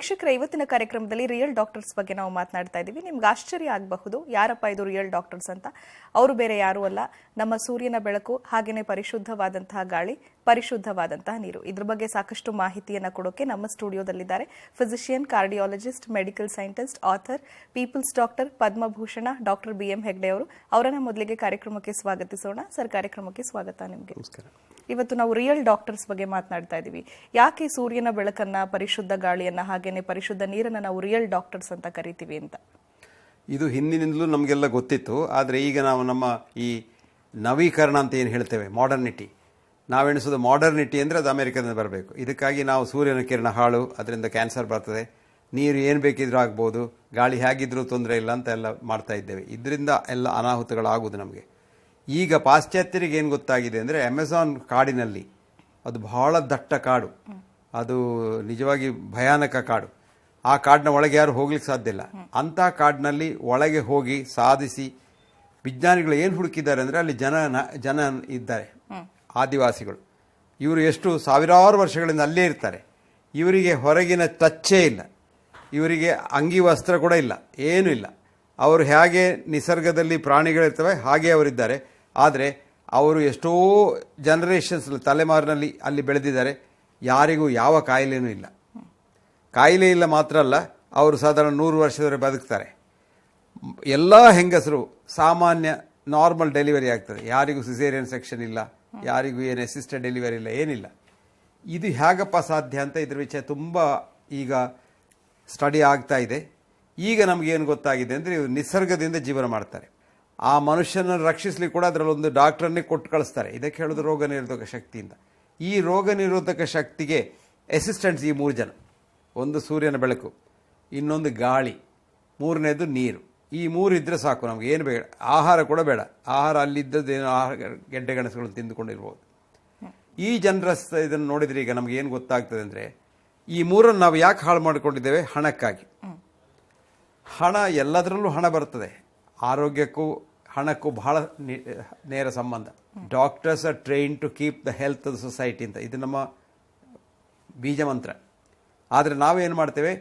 ವೀಕ್ಷಕರ, ಇವತ್ತಿನ ಕಾರ್ಯಕ್ರಮದಲ್ಲಿ ರಿಯಲ್ ಡಾಕ್ಟರ್ಸ್ ಬಗ್ಗೆ ನಾವು ಮಾತನಾಡ್ತಾ ಇದ್ದೀವಿ. ನಿಮ್ಗೆ ಆಶ್ಚರ್ಯ ಆಗಬಹುದು. ಯಾರಪ್ಪ ಇದು ರಿಯಲ್ ಡಾಕ್ಟರ್ಸ್ ಅಂತ? ಅವರು ಬೇರೆ ಯಾರೂ ಅಲ್ಲ. ನಮ್ಮ ಸೂರ್ಯನ ಬೆಳಕು ಹಾಗೆಯೇ ಪರಿಶುದ್ಧವಾದಂತಹ ಗಾಳಿ, ಪರಿಶುದ್ಧವಾದಂತಹ ನೀರು. ಇದ್ರ ಬಗ್ಗೆ ಸಾಕಷ್ಟು ಮಾಹಿತಿಯನ್ನ ಕೊಡೋಕೆ ನಮ್ಮ ಸ್ಟುಡಿಯೋದಲ್ಲಿದ್ದಾರೆ physician, cardiologist, medical scientist, author, people's doctor Padma Bhushan, doctor B M Hegde ಅವರು. ಅವರನ್ನ ಮೊದಲಿಗೆ ಕಾರ್ಯಕ್ರಮಕ್ಕೆ ಸ್ವಾಗತಿಸೋಣ. ಸರ್, ಕಾರ್ಯಕ್ರಮಕ್ಕೆ ಸ್ವಾಗತ ನಿಮಗೆ. ನಮಸ್ಕಾರ. ಇವತ್ತು ನಾವು ರಿಯಲ್ ಡಾಕ್ಟರ್ಸ್ ಬಗ್ಗೆ ಮಾತನಾಡ್ತಾ ಇದ್ದೀವಿ ಯಾಕೆ ಸೂರ್ಯನ ಬೆಳಕನ್ನ ಪರಿಶುದ್ಧ ಗಾಳಿಯನ್ನ ಹಾಗೇನೆ ಪರಿಶುದ್ಧ ನೀರನ್ನ ನಾವು ರಿಯಲ್ ಡಾಕ್ಟರ್ಸ್ ಅಂತ ಕರಿತೀವಿ ಅಂತ? ಇದು ಹಿಂದಿನಿಂದಲೂ ನಮಗೆಲ್ಲ ಗೊತ್ತಿತ್ತು. ಆದರೆ ಈಗ ನಾವು ನಮ್ಮ ಈ ನವೀಕರಣ ಅಂತ ಏನು ಹೇಳ್ತೇವೆ? ಮಾಡರ್ನಿಟಿ ನಾವೆಣಿಸೋದು ಮಾಡರ್ನಿಟಿ ಅಂದರೆ ಅದು ಅಮೆರಿಕದಿಂದ ಬರಬೇಕು. ಇದಕ್ಕಾಗಿ ನಾವು ಸೂರ್ಯನ ಕಿರಣ ಹಾಳು, ಅದರಿಂದ ಕ್ಯಾನ್ಸರ್ ಬರ್ತದೆ. ನೀರು ಏನು ಬೇಕಿದ್ರೂ ಆಗ್ಬೋದು. ಗಾಳಿ ಹೇಗಿದ್ರೂ ತೊಂದರೆ ಇಲ್ಲ ಅಂತ ಎಲ್ಲ ಮಾಡ್ತಾ ಇದ್ದೇವೆ. ಇದರಿಂದ ಎಲ್ಲ ಅನಾಹುತಗಳಾಗುವುದು ನಮಗೆ. ಈಗ ಪಾಶ್ಚಾತ್ಯರಿಗೆ ಏನು ಗೊತ್ತಾಗಿದೆ ಅಂದರೆ ಅಮೆಝಾನ್ ಕಾಡಿನಲ್ಲಿ ಅದು ಬಹಳ ದಟ್ಟ ಕಾಡು. ಅದು ನಿಜವಾಗಿ ಭಯಾನಕ ಕಾಡು. ಆ ಕಾಡಿನ ಒಳಗೆ ಯಾರು ಹೋಗ್ಲಿಕ್ಕೆ ಸಾಧ್ಯ ಇಲ್ಲ. ಅಂಥ ಕಾಡಿನಲ್ಲಿ ಒಳಗೆ ಹೋಗಿ ಸಾಧಿಸಿ ವಿಜ್ಞಾನಿಗಳು ಏನು ಹುಡುಕಿದ್ದಾರೆ ಅಂದರೆ ಅಲ್ಲಿ ಜನ ಜನ ಇದ್ದಾರೆ. ಆದಿವಾಸಿಗಳು. ಇವರು ಎಷ್ಟು ಸಾವಿರಾರು ವರ್ಷಗಳಿಂದ ಅಲ್ಲೇ ಇರ್ತಾರೆ. ಇವರಿಗೆ ಹೊರಗಿನ ಟಚ್ಚೇ ಇಲ್ಲ. ಇವರಿಗೆ ಅಂಗಿ ವಸ್ತ್ರ ಕೂಡ ಇಲ್ಲ. ಏನೂ ಇಲ್ಲ. ಅವರು ಹೇಗೆ ನಿಸರ್ಗದಲ್ಲಿ ಪ್ರಾಣಿಗಳಿರ್ತವೆ ಹಾಗೆ ಅವರಿದ್ದಾರೆ. ಆದರೆ ಅವರು ಎಷ್ಟೋ ಜನರೇಷನ್ಸ್ ತಲೆಮಾರಿನಲ್ಲಿ ಅಲ್ಲಿ ಬೆಳೆದಿದ್ದಾರೆ. ಯಾರಿಗೂ ಯಾವ ಕಾಯಿಲೆನೂ ಇಲ್ಲ. ಕಾಯಿಲೆ ಇಲ್ಲ ಮಾತ್ರ ಅಲ್ಲ, ಅವರು ಸಾಧಾರಣ ನೂರು ವರ್ಷದವರೆಗೆ ಬದುಕ್ತಾರೆ. ಎಲ್ಲ ಹೆಂಗಸರು ಸಾಮಾನ್ಯ ನಾರ್ಮಲ್ ಡೆಲಿವರಿ ಆಗ್ತದೆ. ಯಾರಿಗೂ ಸಿಸೇರಿಯನ್ ಸೆಕ್ಷನ್ ಇಲ್ಲ, ಯಾರಿಗೂ ಏನು ಅಸಿಸ್ಟೆಂಟ್ ಡೆಲಿವರಿ ಇಲ್ಲ, ಏನಿಲ್ಲ. ಇದು ಹೇಗಪ್ಪ ಸಾಧ್ಯ ಅಂತ ಇದ್ರ ವಿಷಯ ತುಂಬ ಈಗ ಸ್ಟಡಿ ಆಗ್ತಾ ಇದೆ. ಈಗ ನಮಗೇನು ಗೊತ್ತಾಗಿದೆ ಅಂದರೆ ಇವರು ನಿಸರ್ಗದಿಂದ ಜೀವನ ಮಾಡ್ತಾರೆ. ಆ ಮನುಷ್ಯನ ರಕ್ಷಿಸ್ಲಿಕ್ಕೆ ಕೂಡ ಅದರಲ್ಲಿ ಒಂದು ಡಾಕ್ಟ್ರನ್ನೇ ಕೊಟ್ಟು ಕಳಿಸ್ತಾರೆ. ಇದಕ್ಕೆ ಹೇಳೋದು ರೋಗ ನಿರೋಧಕ ಶಕ್ತಿಯಿಂದ ಈ ರೋಗ ನಿರೋಧಕ ಶಕ್ತಿಗೆ ಅಸಿಸ್ಟೆಂಟ್ಸ್ ಈ ಮೂರು ಜನ. ಒಂದು ಸೂರ್ಯನ ಬೆಳಕು, ಇನ್ನೊಂದು ಗಾಳಿ, ಮೂರನೇದು ನೀರು. ಈ ಮೂರು ಇದ್ದರೆ ಸಾಕು ನಮಗೆ, ಏನು ಬೇಡ. ಆಹಾರ ಕೂಡ ಬೇಡ. ಆಹಾರ ಅಲ್ಲಿದ್ದದ್ದು ಏನು ಆಹಾರ, ಗೆಡ್ಡೆ ಗಣಸುಗಳನ್ನು ತಿಂದುಕೊಂಡಿರ್ಬೋದು. ಈ ಜನರ ಇದನ್ನು ನೋಡಿದರೆ ಈಗ ನಮ್ಗೆ ಏನು ಗೊತ್ತಾಗ್ತದೆ ಅಂದರೆ, ಈ ಮೂರನ್ನು ನಾವು ಯಾಕೆ ಹಾಳು ಮಾಡಿಕೊಂಡಿದ್ದೇವೆ? ಹಣಕ್ಕಾಗಿ. ಹಣ ಎಲ್ಲದರಲ್ಲೂ ಹಣ ಬರ್ತದೆ. ಆರೋಗ್ಯಕ್ಕೂ ಹಣಕ್ಕೂ ಬಹಳ ನೇರ ಸಂಬಂಧ. Doctors are train to keep the health of society ಅಂತ. ಇದು ನಮ್ಮ ಬೀಜ ಮಂತ್ರ. ಆದರೆ ನಾವೇನು ಮಾಡ್ತೇವೆ?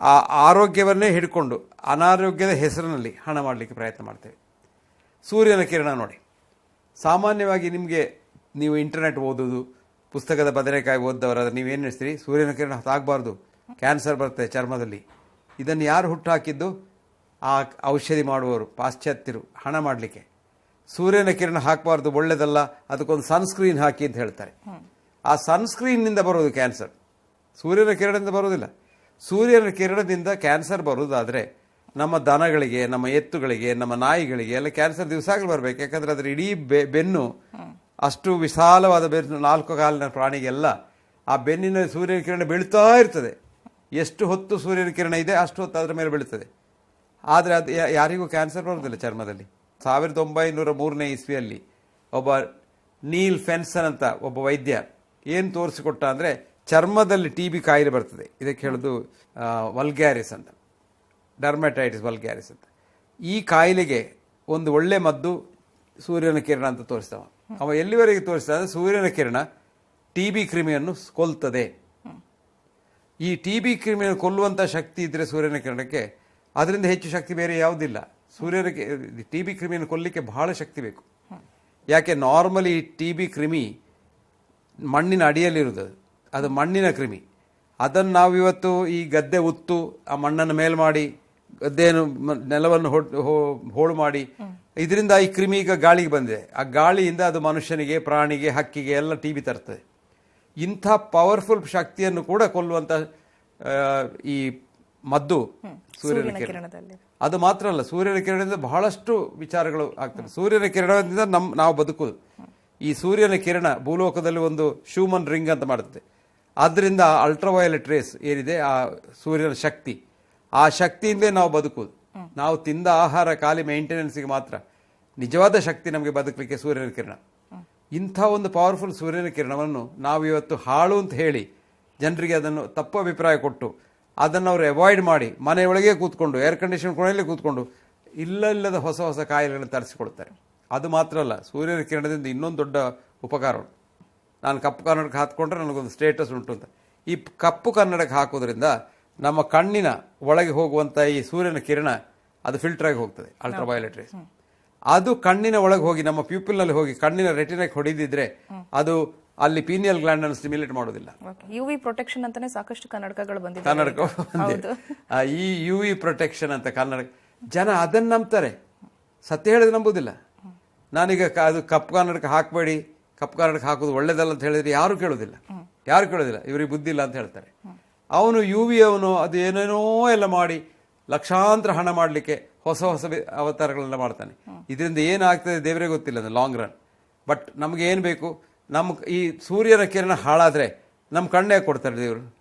ಆ ಆರೋಗ್ಯವನ್ನೇ ಹಿಡ್ಕೊಂಡು, ಅನಾರೋಗ್ಯದ ಹೆಸರಿನಲ್ಲಿ ಹಣ ಮಾಡಲಿಕ್ಕೆ ಪ್ರಯತ್ನ ಮಾಡ್ತೇವೆ. ಸೂರ್ಯನ ಕಿರಣ ನೋಡಿ. ಸಾಮಾನ್ಯವಾಗಿ ನಿಮಗೆ ನೀವು ಇಂಟರ್ನೆಟ್ ಓದೋದು, ಪುಸ್ತಕದ ಬದನೆಕಾಯಿ ಓದ್ದವರಾದ್ರೆ ನೀವೇನು ಹೇಳ್ತೀರಿ? ಸೂರ್ಯನ ಕಿರಣ ತಾಗಬಾರ್ದು. ಕ್ಯಾನ್ಸರ್ ಬರುತ್ತೆ ಚರ್ಮದಲ್ಲಿ. ಇದನ್ನು ಯಾರು ಹುಟ್ಟುಹಾಕಿದ್ದು ಆ ಔಷಧಿ ಮಾಡುವವರು, ಪಾಶ್ಚಾತ್ಯರು ಹಣ ಮಾಡಲಿಕ್ಕೆ. ಸೂರ್ಯನ ಕಿರಣ ಹಾಕಬಾರ್ದು ಒಳ್ಳೆಯದಲ್ಲ ಅದಕ್ಕೊಂದು ಸನ್ಸ್ಕ್ರೀನ್ ಹಾಕಿ ಅಂತ ಹೇಳ್ತಾರೆ. ಆ ಸನ್ಸ್ಕ್ರೀನ್ನಿಂದ ಬರೋದು ಕ್ಯಾನ್ಸರ್. ಸೂರ್ಯನ ಕಿರಣದಿಂದ ಬರೋದಿಲ್ಲ. ಸೂರ್ಯನ ಕಿರಣದಿಂದ ಕ್ಯಾನ್ಸರ್ ಬರೋದಾದರೆ ನಮ್ಮ ದನಗಳಿಗೆ, ನಮ್ಮ ಎತ್ತುಗಳಿಗೆ, ನಮ್ಮ ನಾಯಿಗಳಿಗೆ ಎಲ್ಲ ಕ್ಯಾನ್ಸರ್ ದಿವಸಾಗಲೂ ಬರಬೇಕು. ಯಾಕಂದರೆ ಅದರ ಇಡೀ ಬೆನ್ನು ಅಷ್ಟು ವಿಶಾಲವಾದ ಬೆನ್ನು, ನಾಲ್ಕು ಕಾಲಿನ ಪ್ರಾಣಿಗೆಲ್ಲ ಆ ಬೆನ್ನಿನ ಸೂರ್ಯನ ಕಿರಣ ಬೀಳ್ತಾ ಇರ್ತದೆ. ಎಷ್ಟು ಹೊತ್ತು ಸೂರ್ಯನ ಕಿರಣ ಇದೆ, ಅಷ್ಟು ಹೊತ್ತು ಅದರ ಮೇಲೆ ಬೀಳ್ತದೆ. ಆದರೆ ಅದು ಯಾರಿಗೂ ಕ್ಯಾನ್ಸರ್ ಬರೋದಿಲ್ಲ ಚರ್ಮದಲ್ಲಿ. ಸಾವಿರದ ಒಂಬೈನೂರ ಮೂರನೇ ಇಸ್ವಿಯಲ್ಲಿ ಒಬ್ಬ ನೀಲ್ ಫೆನ್ಸನ್ ಅಂತ ಒಬ್ಬ ವೈದ್ಯ ಏನು ತೋರಿಸಿಕೊಟ್ಟ ಅಂದರೆ ಚರ್ಮದಲ್ಲಿ ಟಿ ಬಿ ಕಾಯಿಲೆ ಬರ್ತದೆ. ಇದಕ್ಕೆ ಹೇಳೋದು ವಲ್ಗ್ಯಾರಿಸ್ ಅಂತ. ಡರ್ಮೆಟೈಟಿಸ್ ವಲ್ಗ್ಯಾರಿಸ್ ಅಂತ. ಈ ಕಾಯಿಲೆಗೆ ಒಂದು ಒಳ್ಳೆ ಮದ್ದು ಸೂರ್ಯನ ಕಿರಣ ಅಂತ ತೋರಿಸ್ತವ. ಅವ ಎಲ್ಲಿವರೆಗೆ ತೋರಿಸ್ತಾ ಅಂದರೆ ಸೂರ್ಯನ ಕಿರಣ ಟಿ ಬಿ ಕ್ರಿಮಿಯನ್ನು ಕೊಲ್ತದೆ. ಈ ಟಿ ಬಿ ಕ್ರಿಮಿಯನ್ನು ಕೊಲ್ಲುವಂಥ ಶಕ್ತಿ ಇದ್ರೆ ಸೂರ್ಯನ ಕಿರಣಕ್ಕೆ ಅದರಿಂದ ಹೆಚ್ಚು ಶಕ್ತಿ ಬೇರೆ ಯಾವುದಿಲ್ಲ. ಸೂರ್ಯರಿಗೆ ಟಿ ಬಿ ಕ್ರಿಮಿಯನ್ನು ಕೊಲ್ಲಲಿಕ್ಕೆ ಬಹಳ ಶಕ್ತಿ ಬೇಕು. ಯಾಕೆ ನಾರ್ಮಲಿ ಟಿ ಬಿ ಕ್ರಿಮಿ ಮಣ್ಣಿನ ಅಡಿಯಲ್ಲಿರುವುದು. ಅದು. ಮಣ್ಣಿನ ಕ್ರಿಮಿ. ಅದನ್ನು ನಾವು ಇವತ್ತು ಈ ಗದ್ದೆ ಉತ್ತು, ಆ ಮಣ್ಣನ್ನು ಮೇಲ್ ಮಾಡಿ, ಗದ್ದೆಯನ್ನು ನೆಲವನ್ನು ಹೋಳು ಮಾಡಿ, ಇದರಿಂದ ಈ ಕ್ರಿಮಿ ಈಗ ಗಾಳಿಗೆ ಬಂದಿದೆ. ಆ ಗಾಳಿಯಿಂದ ಅದು ಮನುಷ್ಯನಿಗೆ, ಪ್ರಾಣಿಗೆ, ಹಕ್ಕಿಗೆ ಎಲ್ಲ ಟಿ ಬಿ ತರ್ತದೆ. ಇಂಥ ಪವರ್ಫುಲ್ ಶಕ್ತಿಯನ್ನು ಕೂಡ ಕೊಲ್ಲುವಂಥ ಈ ಮದ್ದು ಸೂರ್ಯನ ಸೂರ್ಯನ ಕಿರಣ. ಕಿರಣದಲ್ಲಿ. ಅದು ಮಾತ್ರ ಅಲ್ಲ ಸೂರ್ಯನ ಕಿರಣದಿಂದ ಬಹಳಷ್ಟು ವಿಚಾರಗಳು ಆಗ್ತದೆ. ಸೂರ್ಯನ ಕಿರಣದಿಂದ ನಮ್ ನಾವು ಬದುಕುದು ಈ ಸೂರ್ಯನ ಕಿರಣ ಭೂಲೋಕದಲ್ಲಿ ಒಂದು ಶೂಮನ್ ರಿಂಗ್ ಅಂತ ಮಾಡುತ್ತೆ. ಆದ್ದರಿಂದ ಅಲ್ಟ್ರಾವಯಲೆಟ್ ರೇಸ್ ಏನಿದೆ ಆ ಸೂರ್ಯನ ಶಕ್ತಿ. ಆ ಶಕ್ತಿಯಿಂದಲೇ ನಾವು ಬದುಕುದು ನಾವು ತಿಂದ ಆಹಾರ ಖಾಲಿ ಮೇಂಟೆನೆನ್ಸ್ಗೆ ಮಾತ್ರ. ನಿಜವಾದ ಶಕ್ತಿ ನಮಗೆ ಬದುಕಲಿಕ್ಕೆ ಸೂರ್ಯನ ಕಿರಣ. ಇಂಥ ಒಂದು ಪವರ್ಫುಲ್ ಸೂರ್ಯನ ಕಿರಣವನ್ನು ನಾವು ಇವತ್ತು ಹಾಳು ಅಂತ ಹೇಳಿ ಜನರಿಗೆ ಅದನ್ನು ತಪ್ಪು ಅಭಿಪ್ರಾಯ ಕೊಟ್ಟು ಅದನ್ನು ಅವರು ಅವಾಯ್ಡ್ ಮಾಡಿ ಮನೆಯೊಳಗೆ ಕೂತ್ಕೊಂಡು ಏರ್ ಕಂಡೀಷನ್ ಕೋಣೆಯಲ್ಲಿ ಕೂತ್ಕೊಂಡು ಇಲ್ಲ ಇಲ್ಲದ ಹೊಸ ಹೊಸ ಕಾಯಿಲೆಗಳನ್ನು ತರಿಸಿಕೊಳ್ತಾರೆ ಅದು ಮಾತ್ರ ಅಲ್ಲ ಸೂರ್ಯನ ಕಿರಣದಿಂದ ಇನ್ನೊಂದು ದೊಡ್ಡ ಉಪಕಾರ ಉಂಟು. ನಾನು ಕಪ್ಪು ಕನ್ನಡಕ್ಕೆ ಹಾಕ್ಕೊಂಡ್ರೆ ನನಗೊಂದು ಸ್ಟೇಟಸ್ ಉಂಟು ಅಂತ. ಈ ಕಪ್ಪು ಕನ್ನಡಕ್ಕೆ ಹಾಕೋದ್ರಿಂದ ನಮ್ಮ ಕಣ್ಣಿನ ಒಳಗೆ ಹೋಗುವಂಥ ಈ ಸೂರ್ಯನ ಕಿರಣ ಅದು ಫಿಲ್ಟರ್ ಆಗಿ ಹೋಗ್ತದೆ ಅಲ್ಟ್ರಾ ವಯೋಲೆಟ್ ರೇಸ್ ಅದು ಕಣ್ಣಿನ ಒಳಗೆ ಹೋಗಿ ನಮ್ಮ ಪ್ಯೂಪಲ್ನಲ್ಲಿ ಹೋಗಿ ಕಣ್ಣಿನ ರೆಟಿನಾಗಿ ಹೊಡೆದಿದ್ರೆ ಅದು ಅಲ್ಲಿ ಪೀನಿಯಲ್ ಗ್ಲ್ಯಾಂಡ್ ಅನ್ನು ಸ್ಟಿಮ್ಯುಲೇಟ್ ಮಾಡೋದಿಲ್ಲ. ಯು ವಿ ಪ್ರೊಟೆಕ್ಷನ್ ಅಂತಾನೆ ಸಾಕಷ್ಟು ಕನ್ನಡಕಗಳು ಬಂದಿದೆ. ಕನ್ನಡಕ ಬಂದಿದೆ. ಈ ಯು ವಿ ಪ್ರೊಟೆಕ್ಷನ್ ಅಂತ ಕನ್ನಡ ಜನ ಅದನ್ನ ನಂಬ್ತಾರೆ. ಸತ್ಯ ಹೇಳಿದ್ರೆ ನಂಬುದಿಲ್ಲ. ನಾನೀಗ ಅದು ಕಪ್ಪು ಕನ್ನಡಕ ಹಾಕಬೇಡಿ ಕಪ್ಪು ಕನ್ನಡಕ ಹಾಕೋದು ಒಳ್ಳೇದಲ್ಲ ಅಂತ ಹೇಳಿದ್ರೆ ಯಾರು ಕೇಳೋದಿಲ್ಲ. ಯಾರು ಕೇಳೋದಿಲ್ಲ. ಇವರಿಗೆ ಬುದ್ಧಿ ಇಲ್ಲ ಅಂತ ಹೇಳ್ತಾರೆ. ಅವನು ಯು ವಿ ಅವನು ಅದು ಏನೇನೋ ಎಲ್ಲ ಮಾಡಿ ಲಕ್ಷಾಂತರ ಹಣ ಮಾಡಲಿಕ್ಕೆ ಹೊಸ ಹೊಸ ಅವತಾರಗಳನ್ನ ಅವತಾರಗಳೆಲ್ಲ ಮಾಡ್ತಾನೆ. ಇದರಿಂದ ಏನಾಗ್ತದೆ ದೇವರೇ ಗೊತ್ತಿಲ್ಲ ಲಾಂಗ್ ರನ್ ಬಟ್ ನಮಗೆ ಏನು ಬೇಕು? ನಮ್ಮ ಈ ಸೂರ್ಯನ ಕಿರಣ ಹಾಳಾದ್ರೆ ನಮ್ಮ ಕಣ್ಣೇ ಕೊಡ್ತಾರೆ ದೇವರು.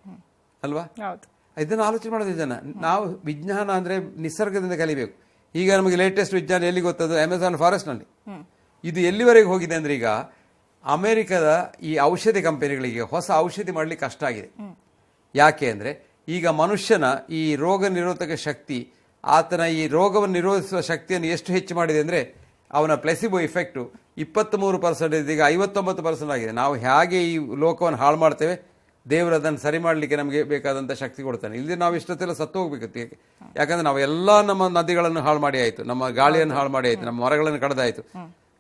ಅಲ್ವಾ? ಇದನ್ನ ಇದನ್ನು ಆಲೋಚನೆ ಮಾಡೋದು ಇದನ್ನ. ನಾವು ವಿಜ್ಞಾನ ಅಂದ್ರೆ ನಿಸರ್ಗದಿಂದ ಕಲಿಬೇಕು. ಈಗ ನಮಗೆ ಲೇಟೆಸ್ಟ್ ವಿಜ್ಞಾನ ಎಲ್ಲಿ ಗೊತ್ತದು? ಅಮೆಝಾನ್ ಫಾರೆಸ್ಟ್ನಲ್ಲಿ. ಇದು ಎಲ್ಲಿವರೆಗೆ ಹೋಗಿದೆ ಅಂದ್ರೆ ಈಗ ಅಮೆರಿಕದ ಈ ಔಷಧಿ ಕಂಪನಿಗಳಿಗೆ ಹೊಸ ಔಷಧಿ ಮಾಡ್ಲಿಕ್ಕೆ ಕಷ್ಟ ಆಗಿದೆ. ಯಾಕೆ ಅಂದ್ರೆ ಈಗ ಮನುಷ್ಯನ ಈ ರೋಗ ನಿರೋಧಕ ಶಕ್ತಿ ಆತನ ಈ ರೋಗವನ್ನು ನಿರೋಧಿಸುವ ಶಕ್ತಿಯನ್ನು ಎಷ್ಟು ಹೆಚ್ಚು ಮಾಡಿದೆ ಅಂದ್ರೆ ಅವನ ಪ್ಲೆಸಿಬೋ ಇಫೆಕ್ಟು ಇಪ್ಪತ್ತ್ಮೂರು ಪರ್ಸೆಂಟ್ ಈಗ ಐವತ್ತೊಂಬತ್ತು ಪರ್ಸೆಂಟ್ ಆಗಿದೆ. ನಾವು ಹೇಗೆ ಈ ಲೋಕವನ್ನು ಹಾಳು ಮಾಡ್ತೇವೆ? ದೇವರು ಅದನ್ನು ಸರಿ ಮಾಡಲಿಕ್ಕೆ ನಮಗೆ ಬೇಕಾದಂಥ ಶಕ್ತಿ ಕೊಡ್ತಾನೆ. ಇಲ್ಲಿ ನಾವು ಇಷ್ಟೊತ್ತೆಲ್ಲ ಸತ್ತು ಹೋಗ್ಬೇಕಿತ್ತು ಯಾಕೆ ಯಾಕಂದ್ರೆ ನಾವು ಎಲ್ಲ ನಮ್ಮ ನದಿಗಳನ್ನು ಹಾಳು ಮಾಡಿ ಆಯಿತು. ನಮ್ಮ ಗಾಳಿಯನ್ನು ಹಾಳು ಮಾಡಿ ಆಯಿತು. ನಮ್ಮ ಮರಗಳನ್ನು ಕಡ್ದಾಯ್ತು.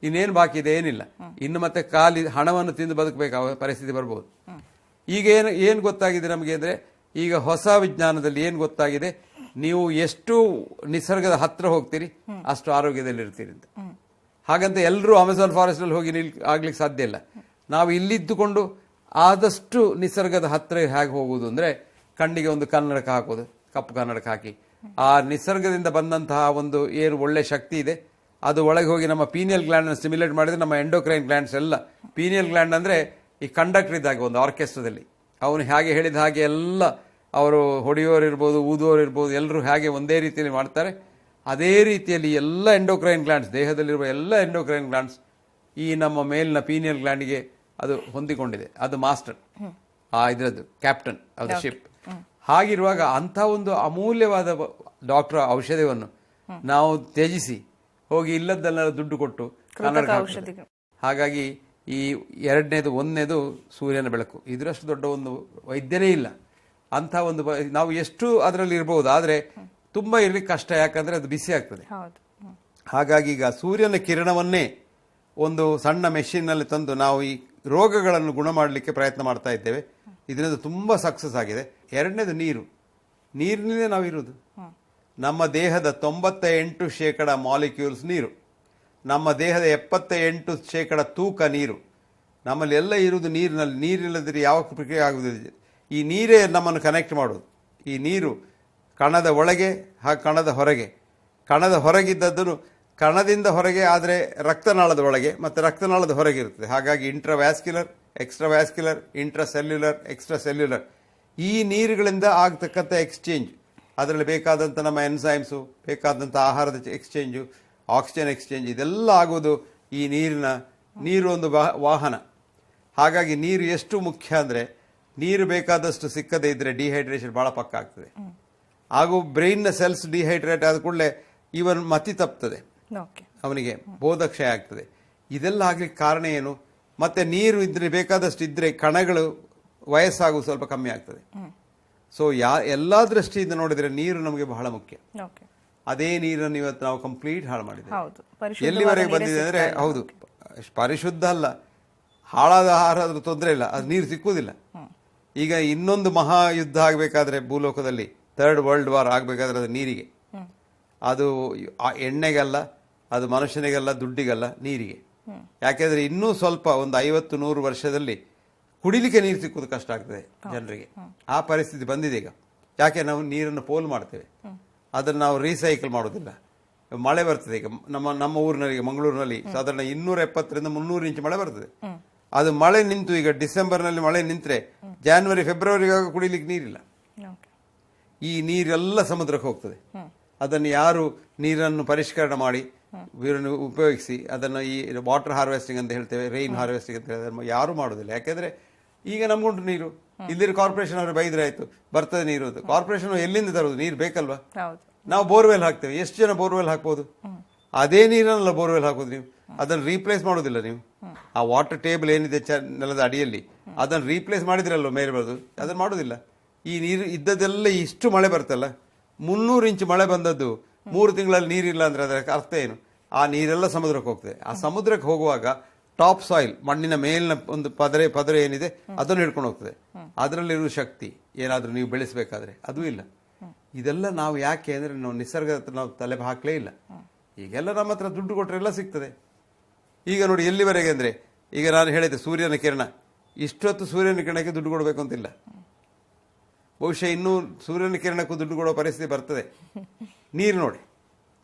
ಇನ್ನೇನು ಬಾಕಿ ಇದೆ? ಏನಿಲ್ಲ. ಇನ್ನು ಮತ್ತೆ ಖಾಲಿ ಹಣವನ್ನು ತಿಂದು ಬದುಕಬೇಕಾದ ಪರಿಸ್ಥಿತಿ ಬರ್ಬೋದು. ಈಗ ಏನು ಏನು ಗೊತ್ತಾಗಿದೆ ನಮಗೆ ಅಂದ್ರೆ, ಈಗ ಹೊಸ ವಿಜ್ಞಾನದಲ್ಲಿ ಏನು ಗೊತ್ತಾಗಿದೆ? ನೀವು ಎಷ್ಟು ನಿಸರ್ಗದ ಹತ್ರ ಹೋಗ್ತೀರಿ, ಅಷ್ಟು ಆರೋಗ್ಯದಲ್ಲಿ ಇರ್ತೀರಿ ಅಂತ. ಹಾಗಂತ ಎಲ್ಲರೂ ಅಮೆಝಾನ್ ಫಾರೆಸ್ಟ್ ಅಲ್ಲಿ ಹೋಗಿ ನಿಲ್ ಆಗ್ಲಿಕ್ಕೆ ಸಾಧ್ಯ ಇಲ್ಲ. ನಾವು ಇಲ್ಲಿದ್ದುಕೊಂಡು ಆದಷ್ಟು ನಿಸರ್ಗದ ಹತ್ತಿರ ಹೇಗೆ ಹೋಗುವುದು ಅಂದರೆ ಕಣ್ಣಿಗೆ ಒಂದು ಕನ್ನಡಕ ಹಾಕೋದು, ಕಪ್ಪು ಕನ್ನಡಕ ಹಾಕಿ. ಆ ನಿಸರ್ಗದಿಂದ ಬಂದಂತಹ ಒಂದು ಏನು ಒಳ್ಳೆ ಶಕ್ತಿ ಇದೆ. ಅದು ಒಳಗೆ ಹೋಗಿ ನಮ್ಮ ಪೀನಿಯಲ್ ಗ್ಲ್ಯಾಂಡ್ ಅನ್ನು ಸ್ಟಿಮ್ಯುಲೇಟ್ ಮಾಡಿದ್ರೆ ನಮ್ಮ ಎಂಡೋಕ್ರೈನ್ ಗ್ಲ್ಯಾಂಡ್ಸ್ ಎಲ್ಲ ಪೀನಿಯಲ್ ಗ್ಲ್ಯಾಂಡ್ ಅಂದ್ರೆ ಈ ಕಂಡಕ್ಟರ್ ಇದ್ದಾಗ ಒಂದು ಆರ್ಕೆಸ್ಟ್ರಾದಲ್ಲಿ ಅವನು ಹೇಗೆ ಹೇಳಿದ ಹಾಗೆ ಎಲ್ಲ, ಅವರು ಹೊಡೆಯೋರಿರ್ಬೋದು ಇರ್ಬೋದು ಊದುವವರು ಇರ್ಬೋದು ಎಲ್ಲರೂ ಹೇಗೆ ಒಂದೇ ರೀತಿಯಲ್ಲಿ ಮಾಡ್ತಾರೆ. ಅದೇ ರೀತಿಯಲ್ಲಿ ಎಲ್ಲ ಎಂಡೋಕ್ರೈನ್ ಗ್ಲ್ಯಾಂಡ್ಸ್ ದೇಹದಲ್ಲಿರುವ ಎಲ್ಲ ಎಂಡೋಕ್ರೈನ್ ಗ್ಲ್ಯಾಂಡ್ಸ್ ಈ ನಮ್ಮ ಮೇಲಿನ ಪೀನಿಯಲ್ ಗ್ಲ್ಯಾಂಡ್ಗೆ ಅದು ಹೊಂದಿಕೊಂಡಿದೆ. ಅದು ಮಾಸ್ಟರ್ ಆ ಇದರದ್ದು ಕ್ಯಾಪ್ಟನ್ ಆಫ್ ದ ಶಿಪ್ ಹಾಗಿರುವಾಗ ಅಂಥ ಒಂದು ಅಮೂಲ್ಯವಾದ ಡಾಕ್ಟರ್ ಔಷಧವನ್ನು ನಾವು ತ್ಯಜಿಸಿ ಹೋಗಿ ಇಲ್ಲದ್ದೆಲ್ಲ ದುಡ್ಡು ಕೊಟ್ಟು. ಹಾಗಾಗಿ ಈ ಎರಡನೇದು ಒಂದನೇದು ಸೂರ್ಯನ ಬೆಳಕು. ಇದರಷ್ಟು ದೊಡ್ಡ ಒಂದು ವೈದ್ಯನೇ ಇಲ್ಲ. ಅಂಥ ಒಂದು ನಾವು ಎಷ್ಟು ಅದರಲ್ಲಿ ಇರಬಹುದು ಆದರೆ ತುಂಬಾ ಇರಲಿಕ್ಕೆ ಕಷ್ಟ ಯಾಕಂದರೆ ಅದು ಬಿಸಿ ಆಗ್ತದೆ. ಹಾಗಾಗಿ ಈಗ ಸೂರ್ಯನ ಕಿರಣವನ್ನೇ ಒಂದು ಸಣ್ಣ ಮೆಷಿನ್ನಲ್ಲಿ ತಂದು ನಾವು ಈ ರೋಗಗಳನ್ನು ಗುಣ ಮಾಡಲಿಕ್ಕೆ ಪ್ರಯತ್ನ ಮಾಡ್ತಾ ಇದ್ದೇವೆ. ಇದರಿಂದ ತುಂಬ ಸಕ್ಸಸ್ ಆಗಿದೆ. ಎರಡನೇದು ನೀರು. ನೀರಿನಿಂದ ನಾವು ಇರೋದು ನಮ್ಮ ದೇಹದ ತೊಂಬತ್ತ ಎಂಟು ಶೇಕಡ ಮಾಲಿಕ್ಯೂಲ್ಸ್ ನೀರು. ನಮ್ಮ ದೇಹದ ಎಪ್ಪತ್ತ ಎಂಟು ಶೇಕಡ ತೂಕ ನೀರು. ನಮ್ಮಲ್ಲಿ ಎಲ್ಲ ಇರುವುದು ನೀರಿನಲ್ಲಿ. ನೀರಿಲ್ಲದರೆ ಯಾವ ಪ್ರಕ್ರಿಯೆ ಆಗುವುದಿಲ್ಲ. ಈ ನೀರೇ ನಮ್ಮನ್ನು ಕನೆಕ್ಟ್ ಮಾಡೋದು ಈ ನೀರು ಕಣದ ಒಳಗೆ ಹಾಗೂ ಕಣದ ಹೊರಗೆ. ಕಣದ ಹೊರಗಿದ್ದದ್ದು ಕಣದಿಂದ ಹೊರಗೆ ಆದರೆ ರಕ್ತನಾಳದ ಒಳಗೆ, ಮತ್ತು ರಕ್ತನಾಳದ ಹೊರಗೆ ಇರ್ತದೆ. ಹಾಗಾಗಿ intravascular intra intracellular extra cellular ಈ ನೀರುಗಳಿಂದ ಆಗ್ತಕ್ಕಂಥ ಎಕ್ಸ್ಚೇಂಜ್ ಅದರಲ್ಲಿ ಬೇಕಾದಂಥ ನಮ್ಮ ಎನ್ಸೈಮ್ಸು ಬೇಕಾದಂಥ ಆಹಾರದ ಎಕ್ಸ್ಚೇಂಜು ಆಕ್ಸಿಜನ್ ಎಕ್ಸ್ಚೇಂಜ್ ಇದೆಲ್ಲ ಆಗೋದು ಈ ನೀರಿನ ನೀರು ಒಂದು ವಾಹನ. ಹಾಗಾಗಿ ನೀರು ಎಷ್ಟು ಮುಖ್ಯ ಅಂದರೆ, ನೀರು ಬೇಕಾದಷ್ಟು ಸಿಕ್ಕದೇ ಇದ್ದರೆ ಡಿಹೈಡ್ರೇಷನ್ ಭಾಳ ಪಕ್ಕ ಆಗ್ತದೆ ಹಾಗೂ ಬ್ರೈನ್ನ ಸೆಲ್ಸ್ ಡಿಹೈಡ್ರೇಟ್ ಆದ ಕೂಡಲೇ ಇವನ್ ಮತಿ ತಪ್ತದೆ. ಅವನಿಗೆ ಬೋಧಕ್ಷಯ ಆಗ್ತದೆ. ಇದೆಲ್ಲ ಆಗ್ಲಿಕ್ಕೆ ಕಾರಣ ಏನು? ಮತ್ತೆ ನೀರು ಇದ್ರೆ ಬೇಕಾದಷ್ಟು ಇದ್ರೆ ಕಣಗಳು ವಯಸ್ಸಾಗು ಸ್ವಲ್ಪ ಕಮ್ಮಿ ಆಗ್ತದೆ. ಸೊ ಯಾ ಎಲ್ಲಾ ದೃಷ್ಟಿಯಿಂದ ನೋಡಿದ್ರೆ ನೀರು ನಮಗೆ ಬಹಳ ಮುಖ್ಯ. ಅದೇ ನೀರನ್ನು ಇವತ್ತು ನಾವು ಕಂಪ್ಲೀಟ್ ಹಾಳು ಮಾಡಿದ್ದೇವೆ. ಎಲ್ಲಿವರೆಗೆ ಬಂದಿದೆ ಅಂದ್ರೆ. ಹೌದು. ಪರಿಶುದ್ಧ ಅಲ್ಲ. ಹಾಳಾದ ಆಹಾರ ಆದ್ರೂ ತೊಂದರೆ ಇಲ್ಲ. ಅದು ನೀರು ಸಿಕ್ಕುವುದಿಲ್ಲ. ಈಗ ಇನ್ನೊಂದು ಮಹಾಯುದ್ಧ ಆಗಬೇಕಾದ್ರೆ ಭೂಲೋಕದಲ್ಲಿ ಥರ್ಡ್ ವರ್ಲ್ಡ್ ವಾರ್ ಆಗಬೇಕಾದ್ರೆ ಅದು ನೀರಿಗೆ. ಅದು ಆ ಎಣ್ಣೆಗಲ್ಲ ಅದು ಮನುಷ್ಯನಿಗೆಲ್ಲ ದುಡ್ಡಿಗಲ್ಲ ನೀರಿಗೆ. ಯಾಕೆಂದ್ರೆ ಇನ್ನೂ ಸ್ವಲ್ಪ ಒಂದು ಐವತ್ತು ನೂರು ವರ್ಷದಲ್ಲಿ ಕುಡಿಲಿಕ್ಕೆ ನೀರು ಸಿಕ್ಕೋದು ಕಷ್ಟ ಆಗ್ತದೆ ಜನರಿಗೆ. ಆ ಪರಿಸ್ಥಿತಿ ಬಂದಿದೆ ಈಗ ಯಾಕೆ ನಾವು ನೀರನ್ನು ಪೋಲ್ ಮಾಡ್ತೇವೆ? ಅದನ್ನು ನಾವು ರೀಸೈಕಲ್ ಮಾಡೋದಿಲ್ಲ ಮಳೆ ಬರ್ತದೆ ಈಗ. ನಮ್ಮ ನಮ್ಮ ಊರಿನಲ್ಲಿ ಮಂಗಳೂರಿನಲ್ಲಿ ಸಾಧಾರಣ ಇನ್ನೂರ ಎಪ್ಪತ್ತರಿಂದ ಮುನ್ನೂರು ಇಂಚು ಮಳೆ ಬರ್ತದೆ. ಅದು ಮಳೆ ನಿಂತು ಈಗ ಡಿಸೆಂಬರ್ನಲ್ಲಿ ಮಳೆ ನಿಂತರೆ ಜಾನ್ವರಿ ಫೆಬ್ರವರಿಗಾಗ ಕುಡಿಲಿಕ್ಕೆ ನೀರಿಲ್ಲ. ಈ ನೀರೆಲ್ಲ ಸಮುದ್ರಕ್ಕೆ ಹೋಗ್ತದೆ. ಅದನ್ನು ಯಾರು ನೀರನ್ನು ಪರಿಷ್ಕರಣೆ ಮಾಡಿ ನೀರನ್ನು ಉಪಯೋಗಿಸಿ ಅದನ್ನು ಈ ವಾಟರ್ ಹಾರ್ವೆಸ್ಟಿಂಗ್ ಅಂತ ಹೇಳ್ತೇವೆ ರೈನ್ ಹಾರ್ವೆಸ್ಟಿಂಗ್ ಅಂತ ಹೇಳಿದ್ರೆ ಯಾರು ಮಾಡೋದಿಲ್ಲ ಯಾಕೆಂದ್ರೆ ಈಗ ನಮ್ಗುಂಟು ನೀರು. ಇಲ್ಲಿರೋ ಕಾರ್ಪೊರೇಷನ್ ಅವರು ಬೈದ್ರೆ ಆಯ್ತು ಬರ್ತದೆ ನೀರು ಅದು ಕಾರ್ಪೊರೇಷನ್ ಎಲ್ಲಿಂದ ತರೋದು? ನೀರು ಬೇಕಲ್ವಾ? ನಾವು ಬೋರ್ವೆಲ್ ಹಾಕ್ತೇವೆ. ಎಷ್ಟು ಜನ ಬೋರ್ವೆಲ್ ಹಾಕ್ಬೋದು? ಅದೇ ನೀರನ್ನೆಲ್ಲ ಬೋರ್ವೆಲ್ ಹಾಕೋದು ನೀವು. ಅದನ್ನು ರೀಪ್ಲೇಸ್ ಮಾಡೋದಿಲ್ಲ ನೀವು. ಆ ವಾಟರ್ ಟೇಬಲ್ ಏನಿದೆ ಚ ನೆಲದ ಅಡಿಯಲ್ಲಿ ಅದನ್ನು ರೀಪ್ಲೇಸ್ ಮಾಡಿದ್ರಲ್ವ ಮೇಲೆ ಬರೋದು ಅದನ್ನು ಮಾಡೋದಿಲ್ಲ ಈ ನೀರು ಇದ್ದದೆಲ್ಲ ಇಷ್ಟು ಮಳೆ ಬರ್ತಲ್ಲ? ಮುನ್ನೂರು ಇಂಚು ಮಳೆ ಬಂದದ್ದು ಮೂರು ತಿಂಗಳಲ್ಲಿ ನೀರಿಲ್ಲ ಅಂದ್ರೆ ಅದರ ಅರ್ಥ ಏನು? ಆ ನೀರೆಲ್ಲ ಸಮುದ್ರಕ್ಕೆ ಹೋಗ್ತದೆ. ಆ ಸಮುದ್ರಕ್ಕೆ ಹೋಗುವಾಗ ಟಾಪ್ ಸಾಯಿಲ್ ಮಣ್ಣಿನ ಮೇಲಿನ ಒಂದು ಪದರೆ ಪದರೆ ಏನಿದೆ, ಅದನ್ನು ಹಿಡ್ಕೊಂಡು ಹೋಗ್ತದೆ. ಅದರಲ್ಲಿರುವ ಶಕ್ತಿ ಏನಾದರೂ ನೀವು ಬೆಳೆಸಬೇಕಾದ್ರೆ ಅದು ಇಲ್ಲ. ಇದೆಲ್ಲ ನಾವು ಯಾಕೆ ಅಂದ್ರೆ ನಾವು ನಿಸರ್ಗದ ನಾವು ತಲೆ ಹಾಕಲೇ ಇಲ್ಲ. ಈಗೆಲ್ಲ ನಮ್ಮ ಹತ್ರ ದುಡ್ಡು ಕೊಟ್ಟರೆ ಎಲ್ಲ ಸಿಗ್ತದೆ. ಈಗ ನೋಡಿ ಎಲ್ಲಿವರೆಗೆ ಅಂದ್ರೆ, ಈಗ ನಾನು ಹೇಳಿದೆ ಸೂರ್ಯನ ಕಿರಣ. ಇಷ್ಟೊತ್ತು ಸೂರ್ಯನ ಕಿರಣಕ್ಕೆ ದುಡ್ಡು ಕೊಡಬೇಕು ಅಂತಿಲ್ಲ. ಬಹುಶಃ ಇನ್ನೂ ಸೂರ್ಯನ ಕಿರಣಕ್ಕೂ ದುಡ್ಡು ಕೊಡೋ ಪರಿಸ್ಥಿತಿ ಬರ್ತದೆ. ನೀರು ನೋಡಿ.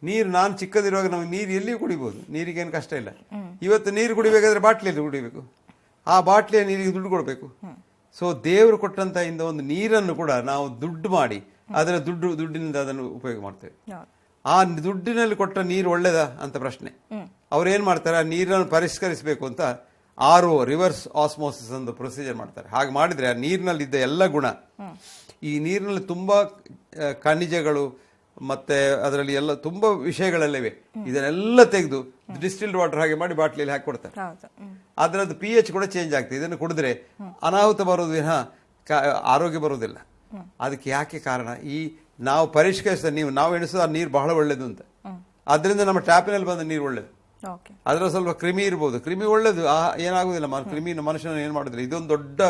ನೀರು ನಾನು ಚಿಕ್ಕದಿರುವಾಗ ನಮಗೆ ನೀರು ಎಲ್ಲಿಯೂ ಕುಡಿಬೋದು. ನೀರಿಗೇನು ಕಷ್ಟ ಇಲ್ಲ. ಇವತ್ತು ನೀರು ಕುಡಿಬೇಕಾದ್ರೆ ಬಾಟ್ಲಿಯಲ್ಲಿ ಕುಡಿಬೇಕು? ಆ ಬಾಟ್ಲಿಯ ನೀರಿಗೆ ದುಡ್ಡು ಕೊಡಬೇಕು. ಸೊ ದೇವರು ಕೊಟ್ಟಂತ ಇಂದ ಒಂದು ನೀರನ್ನು ಕೂಡ ನಾವು ದುಡ್ಡು ಮಾಡಿ ಅದರ ದುಡ್ಡು, ದುಡ್ಡಿನಿಂದ ಅದನ್ನು ಉಪಯೋಗ ಮಾಡ್ತೇವೆ. ಆ ದುಡ್ಡಿನಲ್ಲಿ ಕೊಟ್ಟ ನೀರು ಒಳ್ಳೇದ ಅಂತ ಪ್ರಶ್ನೆ. ಅವ್ರು ಏನ್ ಮಾಡ್ತಾರೆ? ಆ ನೀರನ್ನು ಪರಿಷ್ಕರಿಸಬೇಕು ಅಂತ ಆರ್ ರಿವರ್ಸ್ ಆಸ್ಮೋಸಿಸ್ ಒಂದು ಪ್ರೊಸೀಜರ್ ಮಾಡ್ತಾರೆ. ಹಾಗೆ ಮಾಡಿದ್ರೆ ಆ ನೀರಿನಲ್ಲಿ ಇದ್ದ ಎಲ್ಲ ಗುಣ ಈ ನೀರಿನಲ್ಲಿ ತುಂಬಾ ಖನಿಜಗಳು ಮತ್ತೆ ಅದರಲ್ಲಿ ಎಲ್ಲ ತುಂಬಾ ವಿಷಯಗಳಲ್ಲಿವೆ. ಇದನ್ನೆಲ್ಲ ತೆಗೆದು ಡಿಸ್ಟಿಲ್ಡ್ ವಾಟರ್ ಹಾಗೆ ಮಾಡಿ ಬಾಟ್ಲಿಯಲ್ಲಿ ಹಾಕಿ ಕೊಡ್ತಾರೆ. ಅದರದ್ದು ಪಿ ಎಚ್ ಕೂಡ ಚೇಂಜ್ ಆಗ್ತದೆ. ಇದನ್ನು ಕುಡಿದ್ರೆ ಅನಾಹುತ ಬರೋದು ವಿನಃ ಆರೋಗ್ಯ ಬರೋದಿಲ್ಲ. ಅದಕ್ಕೆ ಯಾಕೆ ಕಾರಣ? ಈ ನಾವು ಪರಿಷ್ಕರಿಸಿದ ನೀವು ನಾವು ಎಣಿಸೋದು ಆ ನೀರು ಬಹಳ ಒಳ್ಳೇದು ಅಂತ. ಅದರಿಂದ ನಮ್ಮ ಟ್ಯಾಪಿನಲ್ಲಿ ಬಂದ ನೀರು ಒಳ್ಳೇದು. ಅದರ ಸ್ವಲ್ಪ ಕ್ರಿಮಿ ಇರ್ಬೋದು. ಕ್ರಿಮಿ ಒಳ್ಳೇದು. ಆ ಏನಾಗುದಿಲ್ಲ. ಕ್ರಿಮಿ ಮನುಷ್ಯನ ಏನು ಮಾಡುದಿಲ್ಲ. ಇದೊಂದು ದೊಡ್ಡ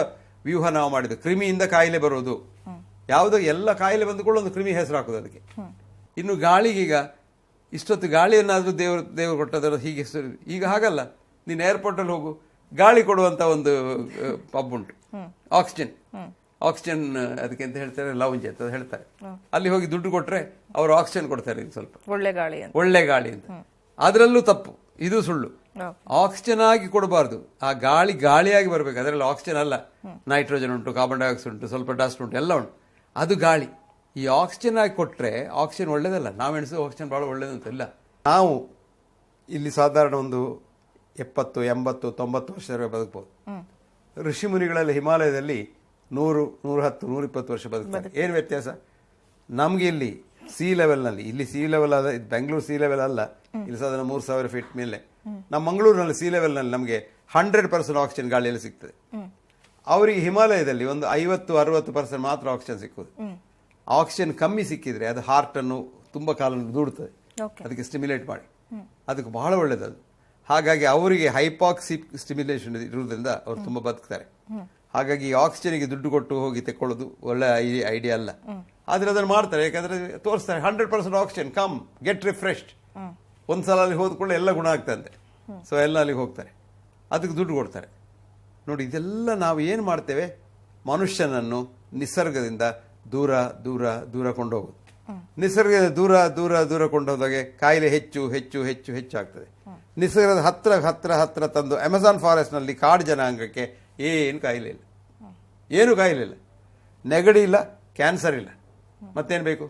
ವ್ಯೂಹ ನಾವು ಮಾಡಿದ್ದು. ಕ್ರಿಮಿಯಿಂದ ಕಾಯಿಲೆ ಬರೋದು. ಯಾವುದೋ ಎಲ್ಲ ಕಾಯಿಲೆ ಬಂದುಕೊಳ್ಳೋ ಒಂದು ಕ್ರಿಮಿ ಹೆಸರು ಹಾಕೋದು ಅದಕ್ಕೆ. ಇನ್ನು ಗಾಳಿಗೀಗ ಇಷ್ಟೊತ್ತು ಗಾಳಿಯನ್ನಾದರೂ ದೇವರು ದೇವರು ಕೊಟ್ಟದರ ಹೀಗೆ ಹೆಸರು ಈಗ ಹಾಗಲ್ಲ. ನೀನು ಏರ್ಪೋರ್ಟಲ್ಲಿ ಹೋಗು ಗಾಳಿ ಕೊಡುವಂಥ ಒಂದು ಪಬ್ ಉಂಟು. ಆಕ್ಸಿಜನ್ ಆಕ್ಸಿಜನ್ ಅದಕ್ಕೆ ಅಂತ ಹೇಳ್ತಾರೆ? ಲೌಂಜ್ ಅಂತ ಹೇಳ್ತಾರೆ. ಅಲ್ಲಿ ಹೋಗಿ ದುಡ್ಡು ಕೊಟ್ರೆ ಅವರು ಆಕ್ಸಿಜನ್ ಕೊಡ್ತಾರೆ ಸ್ವಲ್ಪ. ಒಳ್ಳೆ ಗಾಳಿ ಒಳ್ಳೆ ಗಾಳಿ ಅಂತ. ಅದರಲ್ಲೂ ತಪ್ಪು. ಇದು ಸುಳ್ಳು. ಆಕ್ಸಿಜನ್ ಆಗಿ ಕೊಡಬಾರ್ದು. ಆ ಗಾಳಿ ಗಾಳಿಯಾಗಿ ಬರಬೇಕು. ಅದರಲ್ಲಿ ಆಕ್ಸಿಜನ್ ಅಲ್ಲ. ನೈಟ್ರೋಜನ್ ಉಂಟು ಕಾರ್ಬನ್ ಡೈಆಕ್ಸೈಡ್ ಉಂಟು ಸ್ವಲ್ಪ ಡಸ್ಟ್ ಉಂಟು ಎಲ್ಲ ಉಂಟು. ಅದು ಗಾಳಿ. ಈ ಆಕ್ಸಿಜನ್ ಆಗಿ ಕೊಟ್ರೆ ಆಕ್ಸಿಜನ್ ಒಳ್ಳೇದಲ್ಲ. ನಾವು ಎಣಿಸೋ ಆಕ್ಸಿಜನ್ ಭಾಳ ಒಳ್ಳೇದು ಅಂತ ಇಲ್ಲ. ನಾವು ಇಲ್ಲಿ ಸಾಧಾರಣ ಒಂದು ಎಪ್ಪತ್ತು ಎಂಬತ್ತು ತೊಂಬತ್ತು ವರ್ಷ ಬದುಕ್ಬೋದು. ಋಷಿ ಮುನಿಗಳಲ್ಲಿ ಹಿಮಾಲಯದಲ್ಲಿ ನೂರು ನೂರ ಹತ್ತು ನೂರ ಇಪ್ಪತ್ತು ವರ್ಷ ಬದುಕ್ತಾರೆ. ಏನು ವ್ಯತ್ಯಾಸ? ನಮಗೆ ಇಲ್ಲಿ ಸಿ ಲೆವೆಲ್ನಲ್ಲಿ ಇಲ್ಲಿ ಸಿ ಲೆವೆಲ್ ಅದ ಇದು ಬೆಂಗಳೂರು ಸಿ ಲೆವೆಲ್ ಅಲ್ಲ. ಇಲ್ಲಿ ಸಾಧಾರಣ ಮೂರು ಸಾವಿರ ಫೀಟ್ ಮೇಲೆ. ನಮ್ಮ ಮಂಗಳೂರಿನಲ್ಲಿ ಸಿ ಲೆವೆಲ್ನಲ್ಲಿ ನಮಗೆ ಹಂಡ್ರೆಡ್ ಪರ್ಸೆಂಟ್ ಆಕ್ಸಿಜನ್ ಗಾಳಿಯಲ್ಲಿ ಸಿಗ್ತದೆ. ಅವರಿಗೆ ಹಿಮಾಲಯದಲ್ಲಿ ಒಂದು ಐವತ್ತು ಅರವತ್ತು ಪರ್ಸೆಂಟ್ ಮಾತ್ರ ಆಕ್ಸಿಜನ್ ಸಿಕ್ಕುದು ಆಕ್ಸಿಜನ್ ಕಮ್ಮಿ ಸಿಕ್ಕಿದ್ರೆ ಅದು ಹಾರ್ಟ್ ಅನ್ನು ತುಂಬಾ ಕಾಲ ದೂಡುತ್ತದೆ ಅದಕ್ಕೆ ಸ್ಟಿಮ್ಯುಲೇಟ್ ಮಾಡಿ. ಅದಕ್ಕೆ ಬಹಳ ಒಳ್ಳೆಯದು ಹಾಗಾಗಿ ಅವರಿಗೆ ಹೈಪಾಕ್ಸಿ ಸ್ಟಿಮ್ಯುಲೇಷನ್ ಇರುವುದರಿಂದ ಅವರು ತುಂಬಾ ಬದುಕ್ತಾರೆ. ಹಾಗಾಗಿ ಆಕ್ಸಿಜನ್ಗೆ ದುಡ್ಡು ಕೊಟ್ಟು ಹೋಗಿ ತೆಕ್ಕೊಳ್ಳೋದು ಒಳ್ಳೆ ಐಡಿಯಾ ಅಲ್ಲ. ಆದ್ರೆ ಅದನ್ನು ಮಾಡ್ತಾರೆ. ಯಾಕಂದ್ರೆ ತೋರಿಸ್ತಾರೆ hundred percent oxygen come get refreshed ಒಂದ್ಸಲ ಅಲ್ಲಿ ಹೋದ್ಕೊಳ್ಳೆ ಎಲ್ಲ ಗುಣ ಆಗ್ತಂತೆ. ಸೊ ಎಲ್ಲ ಅಲ್ಲಿಗೆ ಹೋಗ್ತಾರೆ. ಅದಕ್ಕೆ ದುಡ್ಡು ಕೊಡ್ತಾರೆ. ನೋಡಿ ಇದೆಲ್ಲ ನಾವು ಏನು ಮಾಡ್ತೇವೆ? ಮನುಷ್ಯನನ್ನು ನಿಸರ್ಗದಿಂದ ದೂರ ದೂರ ದೂರ ಕೊಂಡೋಗೋದು. ನಿಸರ್ಗದ ದೂರ ದೂರ ದೂರ ಕೊಂಡೋದಾಗೆ ಕಾಯಿಲೆ ಹೆಚ್ಚು ಹೆಚ್ಚು ಹೆಚ್ಚು ಹೆಚ್ಚಾಗ್ತದೆ. ನಿಸರ್ಗದ ಹತ್ರ ಹತ್ರ ಹತ್ರ ತಂದು ಅಮೆಜಾನ್ ಫಾರೆಸ್ಟ್ನಲ್ಲಿ ಕಾಡು ಜನಾಂಗಕ್ಕೆ ಏನು ಕಾಯಿಲೆ ಇಲ್ಲ. ಏನು ಕಾಯಿಲೆ ಇಲ್ಲ. ನೆಗಡಿ ಇಲ್ಲ ಕ್ಯಾನ್ಸರ್ ಇಲ್ಲ. ಮತ್ತೇನು ಬೇಕು?